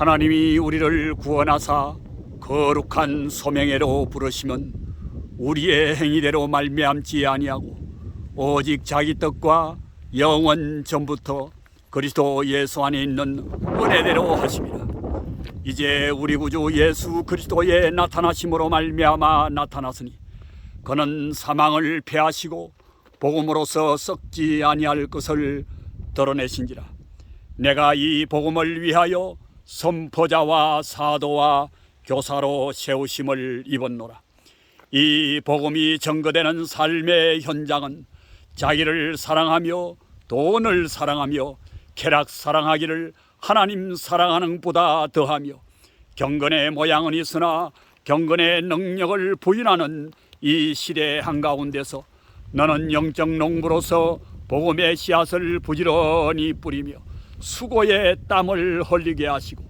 하나님이 우리를 구원하사 거룩한 소명회로 부르시면 우리의 행위대로 말미암지 아니하고 오직 자기 뜻과 영원 전부터 그리스도 예수 안에 있는 은혜대로 하심이라. 이제 우리 구주 예수 그리스도의 나타나심으로 말미암아 나타났으니 그는 사망을 패하시고 복음으로서 썩지 아니할 것을 드러내신지라. 내가 이 복음을 위하여 선포자와 사도와 교사로 세우심을 입었노라. 이 복음이 증거되는 삶의 현장은 자기를 사랑하며 돈을 사랑하며 쾌락 사랑하기를 하나님 사랑하는 보다 더하며 경건의 모양은 있으나 경건의 능력을 부인하는 이 시대 한가운데서 너는 영적 농부로서 복음의 씨앗을 부지런히 뿌리며 수고의 땀을 흘리게 하시고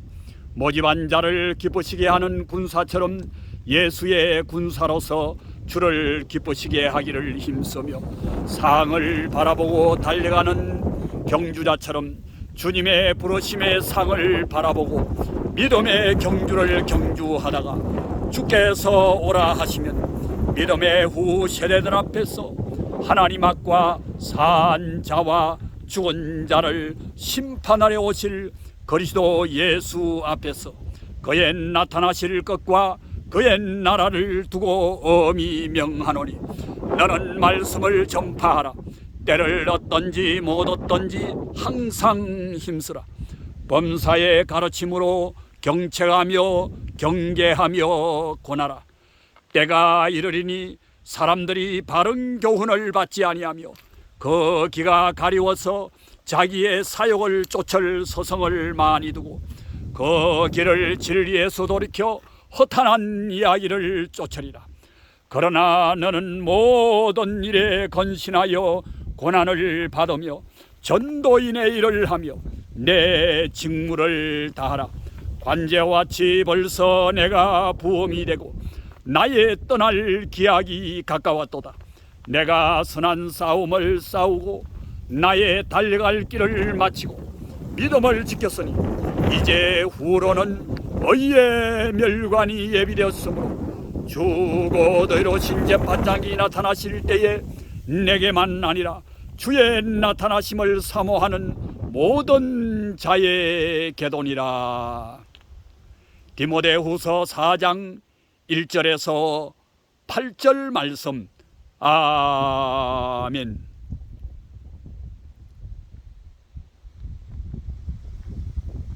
모집한 자를 기쁘시게 하는 군사처럼 예수의 군사로서 주를 기쁘시게 하기를 힘쓰며 상을 바라보고 달려가는 경주자처럼 주님의 부르심의 상을 바라보고 믿음의 경주를 경주하다가 주께서 오라 하시면 믿음의 후 세대들 앞에서 하나님 앞과 산 자와 죽은 자를 심판하려 오실 그리스도 예수 앞에서 그의 나타나실 것과 그의 나라를 두고 엄히 명하노니 너는 말씀을 전파하라. 때를 얻든지 못 얻든지 항상 힘쓰라. 범사의 가르침으로 경책하며 경계하며 권하라. 때가 이르리니 사람들이 바른 교훈을 받지 아니하며 그 기가 가리워서 자기의 사욕을 쫓을 서성을 많이 두고 그 길을 진리에서 돌이켜 허탄한 이야기를 쫓으리라. 그러나 너는 모든 일에 건신하여 고난을 받으며 전도인의 일을 하며 내 직무를 다하라. 관제와 치 벌써 내가 부험이 되고 나의 떠날 기약이 가까웠도다 내가 선한 싸움을 싸우고 나의 달려갈 길을 마치고 믿음을 지켰으니 이제 후로는 의의 멸관이 예비되었으므로 주고도로 신재판장이 나타나실 때에 내게만 아니라 주의 나타나심을 사모하는 모든 자의 개돈이라. 디모데후서 4장 1절에서 8절 말씀 아멘